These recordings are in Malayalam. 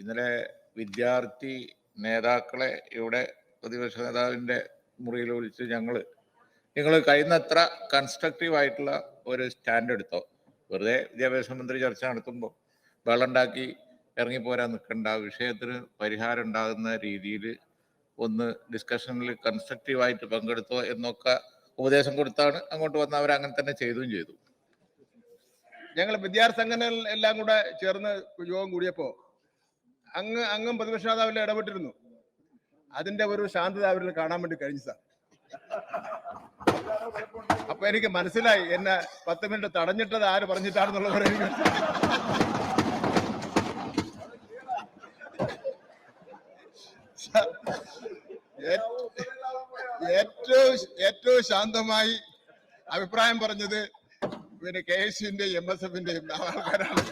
ഇന്നലെ വിദ്യാർത്ഥി നേതാക്കളെ ഇവിടെ പ്രതിപക്ഷ നേതാവിന്റെ മുറിയിൽ വിളിച്ച് ഞങ്ങൾ നിങ്ങൾ കഴിയുന്നത്ര കൺസ്ട്രക്റ്റീവ് ആയിട്ടുള്ള ഒരു സ്റ്റാൻഡ് എടുത്തോ? വെറുതെ വിദ്യാഭ്യാസ മന്ത്രി ചർച്ച നടത്തുമ്പോൾ വെള്ളമുണ്ടാക്കി ഇറങ്ങിപ്പോരാൻ നിൽക്കണ്ട വിഷയത്തിന് പരിഹാരം ഉണ്ടാകുന്ന രീതിയിൽ ഒന്ന് ഡിസ്കഷനിൽ കൺസ്ട്രക്റ്റീവായിട്ട് പങ്കെടുത്തോ എന്നൊക്കെ ഉപദേശം കൊടുത്താണ് അങ്ങോട്ട് വന്ന അവർ അങ്ങനെ തന്നെ ചെയ്തും ചെയ്തു. ഞങ്ങൾ വിദ്യാർത്ഥി സംഘടനകൾ എല്ലാം കൂടെ ചേർന്ന് യോഗം കൂടിയപ്പോ അങ്ങ് അങ്ങും പ്രതിപക്ഷ നേതാവിൽ ഇടപെട്ടിരുന്നു. അതിന്റെ ഒരു ശാന്തത അവരിൽ കാണാൻ വേണ്ടി കഴിഞ്ഞു സാർ. അപ്പൊ എനിക്ക് മനസ്സിലായി എന്നെ പത്ത് മിനിറ്റ് തടഞ്ഞിട്ടത് ആര് പറഞ്ഞിട്ടാണെന്നുള്ളത് എനിക്ക് ഏറ്റവും ഏറ്റവും ശാന്തമായി അഭിപ്രായം പറഞ്ഞത് പിന്നെ കെ എസ് യുവിന്റെയും എം എസ് എഫിന്റെയും ആൾക്കാരാണ്.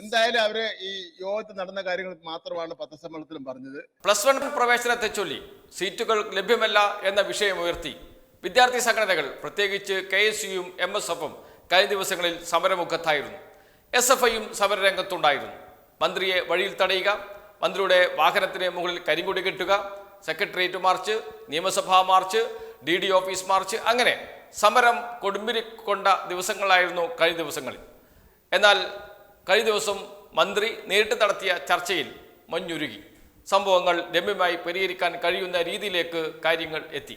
എന്തായാലും അവർ ഈ യോഗത്തിൽ നടന്ന കാര്യങ്ങൾ മാത്രമാണ് പത്രസമ്മേളനത്തിലും പറഞ്ഞത്. പ്ലസ് വൺ പ്രവേശനത്തെ ചൊല്ലി സീറ്റുകൾ ലഭ്യമല്ല എന്ന വിഷയം ഉയർത്തി. വിദ്യാർത്ഥി സംഘടനകൾ പ്രത്യേകിച്ച് കെ എസ് യുയും എം എസ് എഫും കഴിഞ്ഞ ദിവസങ്ങളിൽ സമരമുഖത്തായിരുന്നു. എസ് എഫ് ഐയും സമരരംഗത്തുണ്ടായിരുന്നു. മന്ത്രിയെ വഴിയിൽ തടയുക മന്ത്രിയുടെ വാഹനത്തിന് മുകളിൽ കരിങ്കൊടി കെട്ടുക സെക്രട്ടേറിയറ്റ് മാർച്ച് നിയമസഭാ march D D office march അങ്ങനെ സമരം കൊടുമ്പിരി കൊണ്ട ദിവസങ്ങളായിരുന്നു കഴിഞ്ഞ ദിവസങ്ങളിൽ. എന്നാൽ കഴിഞ്ഞ ദിവസം മന്ത്രി നേരിട്ട് നടത്തിയ ചർച്ചയിൽ മഞ്ഞുരുകി. സംഭവങ്ങൾ രമ്യമായി പരിഹരിക്കാൻ കഴിയുന്ന രീതിയിലേക്ക് കാര്യങ്ങൾ എത്തി.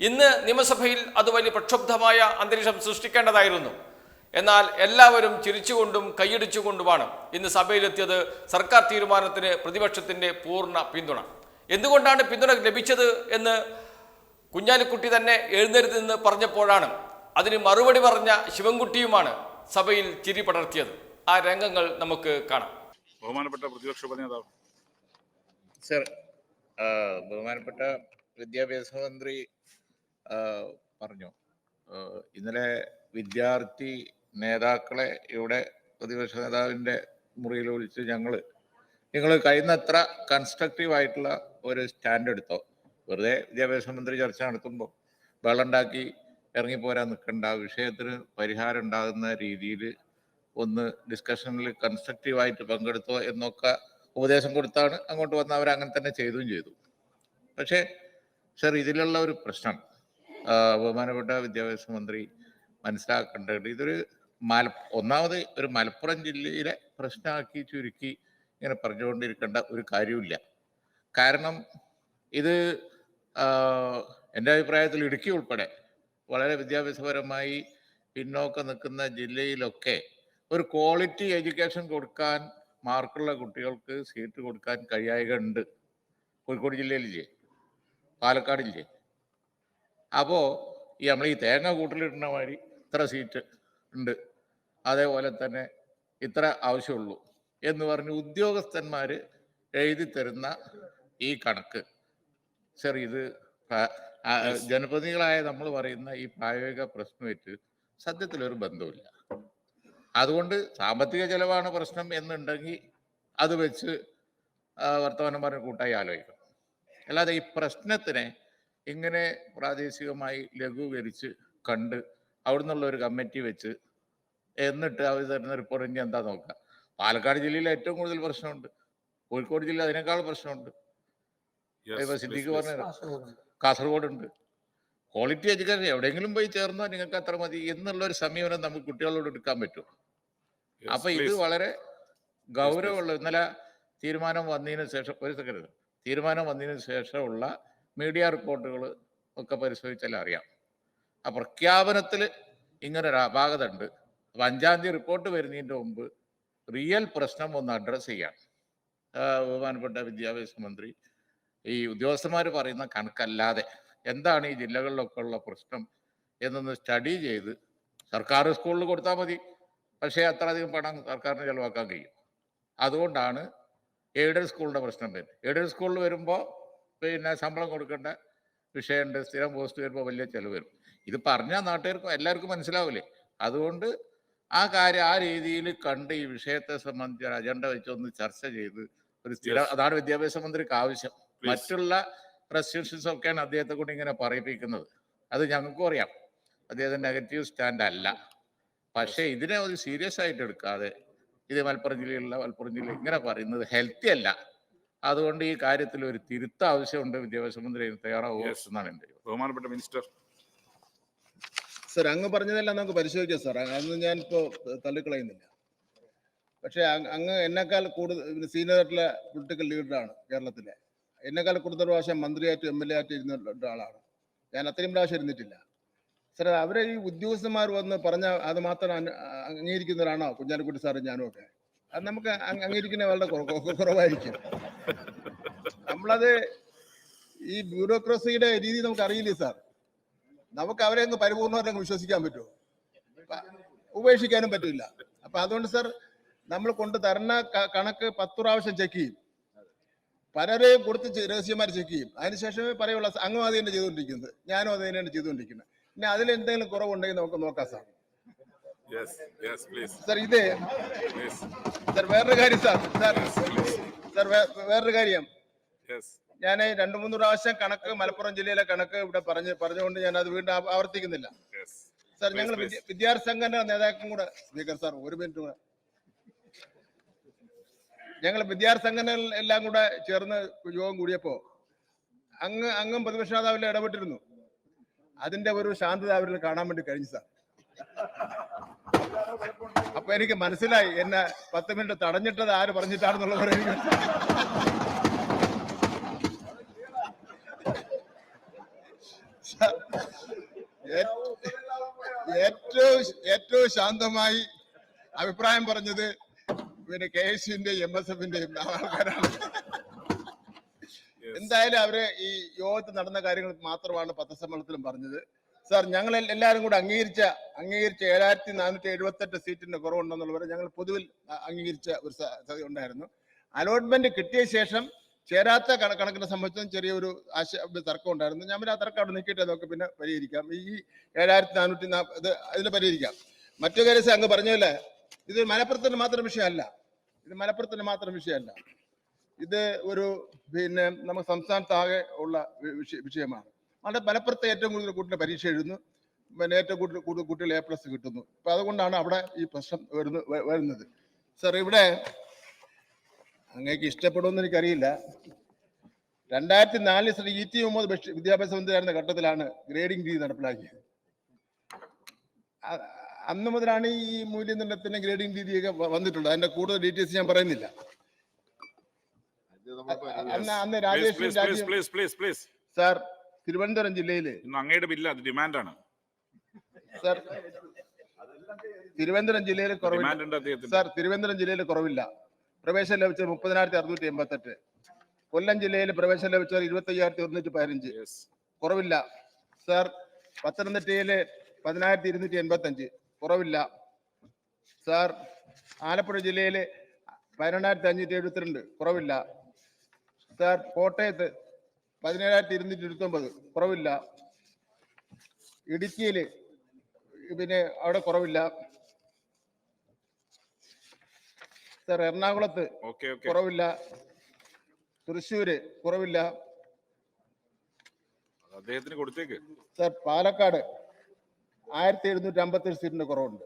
ഇന്ന് നിയമസഭയിൽ അത് വലിയ പ്രക്ഷുബ്ധമായ അന്തരീക്ഷം സൃഷ്ടിക്കേണ്ടതായിരുന്നു. എന്നാൽ എല്ലാവരും ചിരിച്ചുകൊണ്ടും കൈയടിച്ചുകൊണ്ടുമാണ് ഇന്ന് സഭയിലെത്തിയത് സർക്കാർ തീരുമാനത്തിന് പ്രതിപക്ഷത്തിന്റെ പൂർണ പിന്തുണ. എന്തുകൊണ്ടാണ് പിന്തുണ ലഭിച്ചത് എന്ന് കുഞ്ഞാലിക്കുട്ടി തന്നെ എഴുന്നേറ്റ് നിന്ന് പറഞ്ഞപ്പോഴാണ് അതിന് മറുപടി പറഞ്ഞ ശിവൻകുട്ടിയുമാണ് സഭയിൽ ചിരി പടർത്തിയത്. ആ രംഗങ്ങൾ നമുക്ക് കാണാം. ബഹുമാനപ്പെട്ട പ്രതിപക്ഷ ഉപനേതാവ്. സർ ബഹുമാനപ്പെട്ട വിദ്യാഭ്യാസ മന്ത്രി പറഞ്ഞു. ഇന്നലെ വിദ്യാർത്ഥി നേതാക്കളെ ഇവിടെ പ്രതിപക്ഷ നേതാവിന്റെ മുറിയിൽ വിളിച്ച് ഞങ്ങൾ നിങ്ങൾ കഴിയുന്നത്ര കൺസ്ട്രക്റ്റീവ് ആയിട്ടുള്ള ഒരു സ്റ്റാൻഡ് എടുത്തോ? വെറുതെ വിദ്യാഭ്യാസ മന്ത്രി ചർച്ച നടത്തുമ്പോൾ വെള്ളമുണ്ടാക്കി ഇറങ്ങിപ്പോരാൻ നിൽക്കണ്ട വിഷയത്തിന് പരിഹാരം ഉണ്ടാകുന്ന രീതിയിൽ ഒന്ന് ഡിസ്കഷനിൽ കൺസ്ട്രക്റ്റീവായിട്ട് പങ്കെടുത്തോ എന്നൊക്കെ ഉപദേശം കൊടുത്താണ്. അങ്ങോട്ട് വന്ന് അവർ അങ്ങനെ തന്നെ ചെയ്തും ചെയ്തു. പക്ഷേ സർ ഇതിലുള്ള ഒരു പ്രശ്നം ബഹുമാനപ്പെട്ട വിദ്യാഭ്യാസ മന്ത്രി മനസ്സിലാക്കേണ്ടത് ഇതൊരു മല ഒന്നാമത് ഒരു മലപ്പുറം ജില്ലയിലെ പ്രശ്നമാക്കി ചുരുക്കി ഇങ്ങനെ പറഞ്ഞുകൊണ്ടിരിക്കേണ്ട ഒരു കാര്യമില്ല കാരണം ഇത് എന്റെ അഭിപ്രായത്തിൽ ഇടുക്കി ഉൾപ്പെടെ വളരെ വിദ്യാഭ്യാസപരമായി പിന്നോക്കം നിൽക്കുന്ന ജില്ലയിലൊക്കെ ഒരു ക്വാളിറ്റി എഡ്യൂക്കേഷൻ കൊടുക്കാൻ മാർക്കുള്ള കുട്ടികൾക്ക് സീറ്റ് കൊടുക്കാൻ കഴിയായക ഉണ്ട് കോഴിക്കോട് ജില്ലയിലില്ലേ? പാലക്കാടില്ലേ? അപ്പോൾ ഈ നമ്മൾ ഈ തേങ്ങ കൂട്ടിലിടുന്ന മാതിരി ഇത്ര സീറ്റ് ഉണ്ട്. അതേപോലെ തന്നെ ഇത്ര ആവശ്യമുള്ളൂ എന്ന് പറഞ്ഞ് ഉദ്യോഗസ്ഥന്മാർ എഴുതി തരുന്ന ഈ കണക്ക്. സർ ഇത് പ്ര- ജനപ്രതിനിധികളായ നമ്മൾ പറയുന്ന ഈ പ്രായോഗിക പ്രശ്നമായിട്ട് സത്യത്തിലൊരു ബന്ധമില്ല അതുകൊണ്ട് സാമ്പത്തിക ചെലവാണ് പ്രശ്നം എന്നുണ്ടെങ്കിൽ അത് വെച്ച് വർത്തമാനം പറഞ്ഞ് കൂട്ടായി ആലോചിക്കണം. അല്ലാതെ ഈ പ്രശ്നത്തിനെ ഇങ്ങനെ പ്രാദേശികമായി ലഘൂകരിച്ച് കണ്ട് അവിടെ നിന്നുള്ള ഒരു കമ്മിറ്റി വെച്ച് എന്നിട്ട് അവർ തരുന്ന റിപ്പോർട്ട് ഇനി എന്താ നോക്കുക? പാലക്കാട് ജില്ലയിൽ ഏറ്റവും കൂടുതൽ പ്രശ്നമുണ്ട്. കോഴിക്കോട് ജില്ല അതിനേക്കാൾ പ്രശ്നമുണ്ട്. സിദ്ദിഖ്. പറഞ്ഞത് കാസർഗോഡ്. ഉണ്ട് ക്വാളിറ്റി എഡ്യൂക്കേഷൻ എവിടെയെങ്കിലും പോയി ചേർന്നാൽ നിങ്ങൾക്ക് അത്ര മതി എന്നുള്ള ഒരു സമീപനം നമുക്ക് കുട്ടികളോട് എടുക്കാൻ പറ്റും. അപ്പൊ ഇത് വളരെ ഗൗരവമുള്ള ഇന്നലെ തീരുമാനം വന്നതിന് ശേഷം ഒരു സെക്കൻഡ് തീരുമാനം വന്നതിന് ശേഷമുള്ള മീഡിയ റിപ്പോർട്ടുകൾ ഒക്കെ പരിശോധിച്ചാൽ അറിയാം. ആ പ്രഖ്യാപനത്തിൽ ഇങ്ങനെ ഒരു അപാകത ഉണ്ട് അപ്പൊ അഞ്ചാം തീയതി റിപ്പോർട്ട് വരുന്നതിന്റെ മുമ്പ് റിയൽ പ്രശ്നം ഒന്ന് അഡ്രസ് ചെയ്യാം. ബഹുമാനപ്പെട്ട വിദ്യാഭ്യാസ മന്ത്രി ഈ ഉദ്യോഗസ്ഥന്മാർ പറയുന്ന കണക്കല്ലാതെ എന്താണ് ഈ ജില്ലകളിലൊക്കെ ഉള്ള പ്രശ്നം എന്നൊന്ന് സ്റ്റഡി ചെയ്ത് സർക്കാർ സ്കൂളിൽ കൊടുത്താൽ മതി. പക്ഷേ അത്ര അധികം പണം സർക്കാരിന് ചെലവാക്കാൻ കഴിയും. അതുകൊണ്ടാണ് എയ്ഡഡ് സ്കൂളിന്റെ പ്രശ്നം വരുന്നത്. എയ്ഡഡ് സ്കൂളിൽ വരുമ്പോൾ പിന്നെ ശമ്പളം കൊടുക്കേണ്ട വിഷയമുണ്ട് സ്ഥിരം പോസ്റ്റ് വരുമ്പോൾ വലിയ ചിലവ് വരും. ഇത് പറഞ്ഞാൽ നാട്ടുകാർക്കും എല്ലാവർക്കും മനസ്സിലാവില്ലേ അതുകൊണ്ട് ആ കാര്യം ആ രീതിയിൽ കണ്ട് ഈ വിഷയത്തെ സംബന്ധിച്ച് അജണ്ട വെച്ചൊന്ന് ചർച്ച ചെയ്ത് ഒരു സ്ഥിര അതാണ് വിദ്യാഭ്യാസ മന്ത്രിക്ക് ആവശ്യം. മറ്റുള്ള റെസ്ട്രിക്ഷൻസ് ഒക്കെയാണ് അദ്ദേഹത്തെ കൊണ്ട് ഇങ്ങനെ പറയിപ്പിക്കുന്നത്. അത് ഞങ്ങൾക്കും അറിയാം. അദ്ദേഹത്തിന്റെ നെഗറ്റീവ് സ്റ്റാൻഡ് അല്ല. പക്ഷേ ഇതിനെ ഒരു സീരിയസ് ആയിട്ട് എടുക്കാതെ ഇത് മലപ്പുറം ജില്ലയിലുള്ള മലപ്പുറം ജില്ല ഇങ്ങനെ പറയുന്നത് ഹെൽത്തി അല്ല. അതുകൊണ്ട് ഈ കാര്യത്തിൽ ഒരു തിരുത്ത ആവശ്യമുണ്ട് വിദ്യാഭ്യാസ മന്ത്രി തയ്യാറാവുക എന്നാണ് എന്റെ ബഹുമാനപ്പെട്ട മിനിസ്റ്റർ. സർ അങ്ങ് പറഞ്ഞതെല്ലാം നമുക്ക് പരിശോധിക്കാം സാർ അന്ന് ഞാൻ ഇപ്പോൾ തള്ളിക്കളയുന്നില്ല. പക്ഷേ അങ്ങ് എന്നെക്കാൾ കൂടുതൽ സീനിയർ ആയിട്ടുള്ള പൊളിറ്റിക്കൽ ലീഡറാണ് കേരളത്തിലെ. എന്നെക്കാൾ കൂടുതൽ പ്രാവശ്യം മന്ത്രിയായിട്ട് എം എൽ എ ആയിട്ട് ഇരുന്ന ആളാണ് ഞാൻ അത്രയും പ്രാവശ്യം ഇരുന്നിട്ടില്ല. സാർ അവരെ ഈ ഉദ്യോഗസ്ഥന്മാർ വന്ന് പറഞ്ഞ അത് മാത്രം അംഗീകരിക്കുന്ന അംഗീകരിക്കുന്നവരാണോ? കുഞ്ഞാലിക്കുട്ടി സാറും ഞാനും ഒക്കെ. അത് നമുക്ക് അംഗീകരിക്കുന്ന വളരെ കുറ- കുറ- കുറവായിരിക്കും. നമ്മളത് ഈ ബ്യൂറോക്രസിയുടെ രീതി നമുക്ക് അറിയില്ലേ സാർ നമുക്ക് അവരെ അങ്ങ് പരിപൂർണമായിട്ട് അങ്ങ് വിശ്വസിക്കാൻ പറ്റുമോ? ഉപേക്ഷിക്കാനും പറ്റില്ല. അപ്പൊ അതുകൊണ്ട് സാർ നമ്മൾ കൊണ്ട് തരുന്ന കണക്ക് പത്ത് പ്രാവശ്യം ചെക്ക് ചെയ്യും. പലരെയും കൊടുത്ത് രഹസ്യമായിട്ട് ചെക്ക് ചെയ്യും. അതിനുശേഷമേ പറയുള്ള അങ്ങും അത് തന്നെ ചെയ്തുകൊണ്ടിരിക്കുന്നത്. ഞാനും അത് തന്നെയാണ് ചെയ്തുകൊണ്ടിരിക്കുന്നത്. പിന്നെ അതിൽ എന്തെങ്കിലും കുറവുണ്ടെങ്കിൽ നമുക്ക് നോക്കാം സാർ. സാർ ഇത് സർ വേറൊരു കാര്യം സാർ. സാർ സാർ വേറൊരു കാര്യം. ഞാൻ രണ്ടു മൂന്ന് പ്രാവശ്യം കണക്ക് മലപ്പുറം ജില്ലയിലെ കണക്ക് ഇവിടെ പറഞ്ഞ് പറഞ്ഞുകൊണ്ട് ഞാൻ അത് വീണ്ടും ആവർത്തിക്കുന്നില്ല. സാർ ഞങ്ങൾ വിദ്യാർത്ഥി സംഘടന നേതാക്കളും കൂടെ സ്പീക്കർ സാർ ഒരു മിനിറ്റ് കൂടെ. ഞങ്ങൾ വിദ്യാർത്ഥി സംഘടനകൾ എല്ലാം കൂടെ ചേർന്ന് യോഗം കൂടിയപ്പോ അങ്ങ് അങ്ങും പ്രതിപക്ഷ നേതാവിൽ ഇടപെട്ടിരുന്നു. അതിന്റെ ഒരു ശാന്തത അവരിൽ കാണാൻ വേണ്ടി കഴിഞ്ഞു സാർ. അപ്പൊ എനിക്ക് മനസ്സിലായി എന്നെ പത്ത് മിനിറ്റ് തടഞ്ഞിട്ടത് ആര് പറഞ്ഞിട്ടാണെന്നുള്ളത് ഏറ്റവും ഏറ്റവും ശാന്തമായി അഭിപ്രായം പറഞ്ഞത് പിന്നെ കെ എസ് യുവിന്റെയും എം എസ് എഫിന്റെയും ആൾക്കാരാണ് എന്തായാലും അവർ ഈ യോഗത്തിൽ നടന്ന കാര്യങ്ങൾ മാത്രമാണ് പത്രസമ്മേളനത്തിലും പറഞ്ഞത്. സാർ ഞങ്ങൾ എല്ലാവരും കൂടെ അംഗീകരിച്ച അംഗീകരിച്ച ഏഴായിരത്തി നാനൂറ്റി എഴുപത്തെട്ട് സീറ്റിന്റെ കുറവുണ്ടെന്നുള്ളവരെ ഞങ്ങൾ പൊതുവിൽ അംഗീകരിച്ച ഒരു സ- സതി ഉണ്ടായിരുന്നു. അലോട്ട്മെന്റ് കിട്ടിയ ശേഷം ചേരാത്ത കണ- കണക്കിനെ സംബന്ധിച്ചും ചെറിയൊരു ആശ തർക്കം ഉണ്ടായിരുന്നു. ഞാൻ പിന്നെ ആ തർക്കം അവിടെ നിൽക്കട്ടെ നമുക്ക് പിന്നെ പരിഹരിക്കാം. ഈ ഏഴായിരത്തി നാനൂറ്റി നാ- ഇത് അതിൽ പരിഹരിക്കാം. മറ്റു കാര്യം അങ്ങ് പറഞ്ഞല്ലേ ഇത് മലപ്പുറത്തിന് മാത്രം വിഷയമല്ല. ഇത് മലപ്പുറത്തിന് മാത്രം വിഷയമല്ല. ഇത് ഒരു പിന്നെ നമുക്ക് സംസ്ഥാനത്താകെ ഉള്ള വിഷയമാണ്. അവിടെ മലപ്പുറത്ത് ഏറ്റവും കൂടുതൽ കുട്ടികൾ പരീക്ഷ എഴുതുന്നു. പിന്നെ ഏറ്റവും കൂടുതൽ കൂടുതൽ കുട്ടികൾ എ പ്ലസ് കിട്ടുന്നു. അപ്പൊ അതുകൊണ്ടാണ് അവിടെ ഈ പ്രശ്നം വരുന്ന വരുന്നത്. സർ ഇവിടെ അങ്ങേക്ക് ഇഷ്ടപ്പെടുമെന്ന് എനിക്കറിയില്ല. രണ്ടായിരത്തി നാലിൽ ശ്രീ ഇ ടി മുഹമ്മദ് ബഷീർ വിദ്യാഭ്യാസ മന്ത്രിയായിരുന്ന ഘട്ടത്തിലാണ് ഗ്രേഡിംഗ് രീതി നടപ്പിലാക്കിയത്. അന്ന് മുതലാണ് ഈ മൂല്യനിർണയത്തിന്റെ ഗ്രേഡിംഗ് രീതിയൊക്കെ വന്നിട്ടുള്ളത്. അതിന്റെ കൂടുതൽ ഡീറ്റെയിൽസ് ഞാൻ പറയുന്നില്ല. അന്ന് അന്ന് please Rajesh please please please please please sir Thiruvananthapuram ജില്ലയിൽ ഇന്ന് അങ്ങയുടെ ബില്ല് അത് ഡിമാൻഡാണ്. സാർ തിരുവനന്തപുരം ജില്ലയിൽ കുറവില്ല. സാർ തിരുവനന്തപുരം ജില്ലയിൽ കുറവില്ല. പ്രവേശനം ലഭിച്ചത് മുപ്പതിനായിരത്തി അറുന്നൂറ്റി എൺപത്തെട്ട് കൊല്ലം ജില്ലയിൽ പ്രവേശനം ലഭിച്ചത് ഇരുപത്തി അയ്യായിരത്തി ഒരുന്നൂറ്റി പതിനഞ്ച് യെസ് കുറവില്ല. സാർ പത്തനംതിട്ടയിൽ പതിനായിരത്തി ഇരുന്നൂറ്റി എൺപത്തി അഞ്ച് കുറവില്ല. സാർ ആലപ്പുഴ ജില്ലയിൽ പതിനെണ്ണായിരത്തി അഞ്ഞൂറ്റി എഴുപത്തിരണ്ട് കുറവില്ല. സാർ കോട്ടയത്ത് പതിനേഴായിരത്തി ഇരുന്നൂറ്റി ഇരുപത്തി ഒമ്പത് കുറവില്ല. ഇടുക്കിയിൽ പിന്നെ അവിടെ കുറവില്ല. സാർ എറണാകുളത്ത് കുറവില്ല. തൃശ്ശൂര് കുറവില്ല. അദ്ദേഹത്തിന് കൊടുത്തേക്ക്. സാർ പാലക്കാട് ആയിരത്തി എഴുന്നൂറ്റി അമ്പത്തി സീറ്റിന്റെ കുറവുണ്ട്.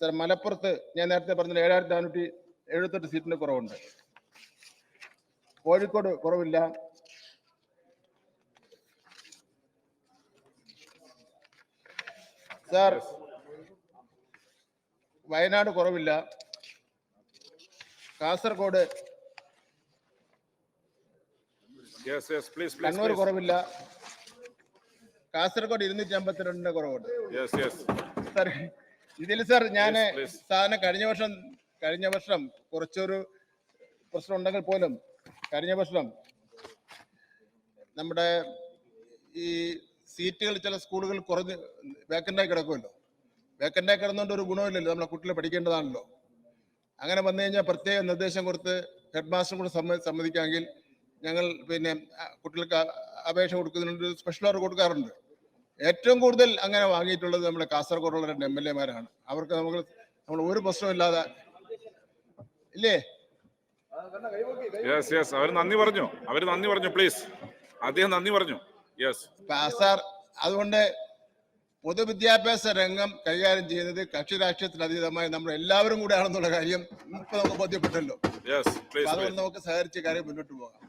സാർ മലപ്പുറത്ത് ഞാൻ നേരത്തെ പറഞ്ഞത് ഏഴായിരത്തി നാനൂറ്റി എഴുപത്തെട്ട് സീറ്റിന്റെ കുറവുണ്ട്. കോഴിക്കോട് കുറവില്ല. സാർ വയനാട് കുറവില്ല. കാസർഗോഡ് കണ്ണൂർ കുറവില്ല. കാസർഗോഡ് ഇരുന്നൂറ്റി അമ്പത്തിരണ്ടിന്റെ കുറവുണ്ട് സാർ ഇതിൽ സാർ ഞാൻ സാറിന് കഴിഞ്ഞ വർഷം കഴിഞ്ഞ വർഷം കുറച്ചൊരു പ്രശ്നം ഉണ്ടെങ്കിൽ പോലും കഴിഞ്ഞ വർഷം നമ്മുടെ ഈ സീറ്റുകൾ ചില സ്കൂളുകൾ കുറഞ്ഞ് വേക്കന്റായി കിടക്കുമല്ലോ. വേക്കന്റായി കിടന്നുകൊണ്ട് ഒരു ഗുണമില്ലല്ലോ നമ്മളെ കുട്ടികൾ പഠിക്കേണ്ടതാണല്ലോ. അങ്ങനെ വന്നു കഴിഞ്ഞാൽ പ്രത്യേക നിർദ്ദേശം കൊടുത്ത് ഹെഡ് മാസ്റ്റർ കൂടെ സമ്മ സമ്മതിക്കാമെങ്കിൽ ഞങ്ങൾ പിന്നെ കുട്ടികൾക്ക് അപേക്ഷ കൊടുക്കുന്നതിനൊരു സ്പെഷ്യൽ ഓർഡർ കൊടുക്കാറുണ്ട്. ഏറ്റവും കൂടുതൽ അങ്ങനെ വാങ്ങിയിട്ടുള്ളത് നമ്മുടെ കാസർഗോഡുള്ള രണ്ട് എം എൽ എമാരാണ്. അവർക്ക് നമുക്ക് നമ്മൾ ഒരു പ്രശ്നമില്ലാതെ ഇല്ലേ? യെസ് യെസ് അവർ നന്ദി പറഞ്ഞു. അവർ നന്ദി പറഞ്ഞു പ്ലീസ് അദ്ദേഹം നന്ദി പറഞ്ഞു. യെസ് സാർ അതുകൊണ്ട് പൊതുവിദ്യാഭ്യാസ രംഗം കൈകാര്യം ചെയ്യുന്നത് കക്ഷി രാഷ്ട്രീയത്തിന് അതീതമായി നമ്മൾ എല്ലാവരും കൂടെ ആണെന്നുള്ള കാര്യം ഇപ്പൊ നമുക്ക് ബോധ്യപ്പെട്ടല്ലോ. അതുകൊണ്ട് നമുക്ക് സഹകരിച്ച കാര്യം മുന്നോട്ട് പോകാം.